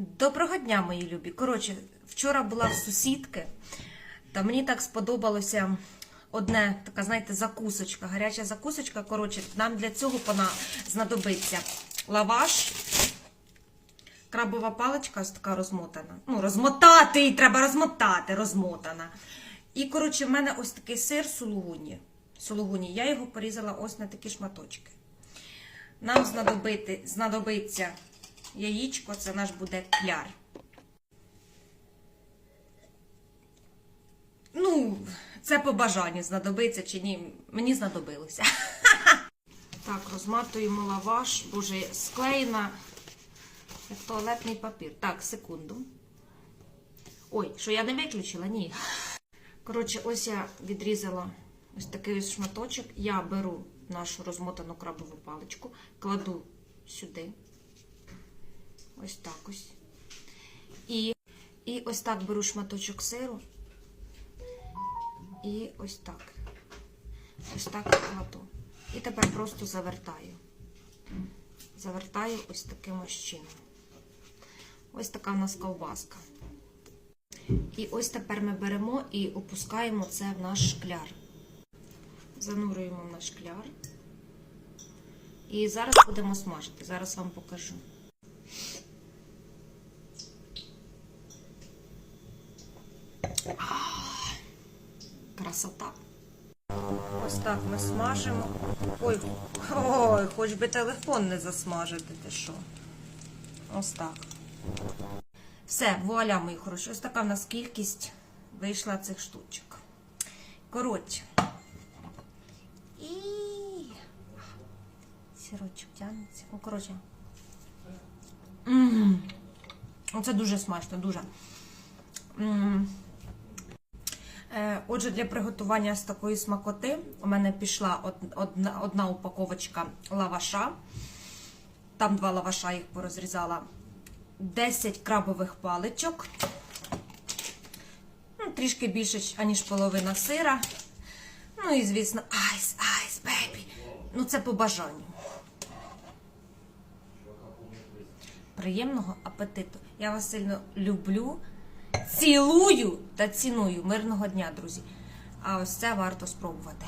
Доброго дня, мої любі. Коротше, вчора була в сусідки, та мені так сподобалося одне, така, знаєте, закусочка, гаряча закусочка. Коротше, нам для цього вона знадобиться лаваш, крабова паличка, ось така розмотана. Ну, розмотати, її треба розмотати, розмотана. І, коротше, в мене ось такий сир сулугуні. Сулугуні. Я його порізала ось на такі шматочки. Нам знадобити, знадобиться яєчко, це наш буде кляр. Ну, це по бажанню знадобиться чи ні. Мені знадобилося. Так, розматуємо лаваш, боже, склеєна як туалетний папір. Так, секунду. Ой, що я не виключила? Ні. Коротше, ось я відрізала ось такий ось шматочок. Я беру нашу розмотану крабову паличку, кладу сюди. Ось так ось. І, і ось так беру шматочок сиру. І ось так. Ось так кладу. І тепер просто завертаю. Завертаю ось таким ось чином. Ось така в нас ковбаска. І ось тепер ми беремо і опускаємо це в наш шкляр. Занурюємо в наш шкляр. І зараз будемо смажити. Зараз вам покажу. Красота. Ось так ми смажимо. Ой, ой, хоч би телефон не засмажити, ти що. Ось так. Все, вуаля, мої хороші. Ось така в нас кількість вийшла цих штучок. Коротше. І сірочок тягнеться. Ну, коротше. Оце дуже смачно, дуже. М. Отже, для приготування з такої смакоти у мене пішла одна, одна упаковочка лаваша. Там два лаваша їх порозрізала. 10 крабових паличок. Ну, трішки більше, аніж половина сира. Ну і, звісно, айс, айс, бейбі. Ну, це по бажанню. Приємного апетиту. Я вас сильно люблю, цілую та ціную. Мирного дня, друзі. А ось це варто спробувати.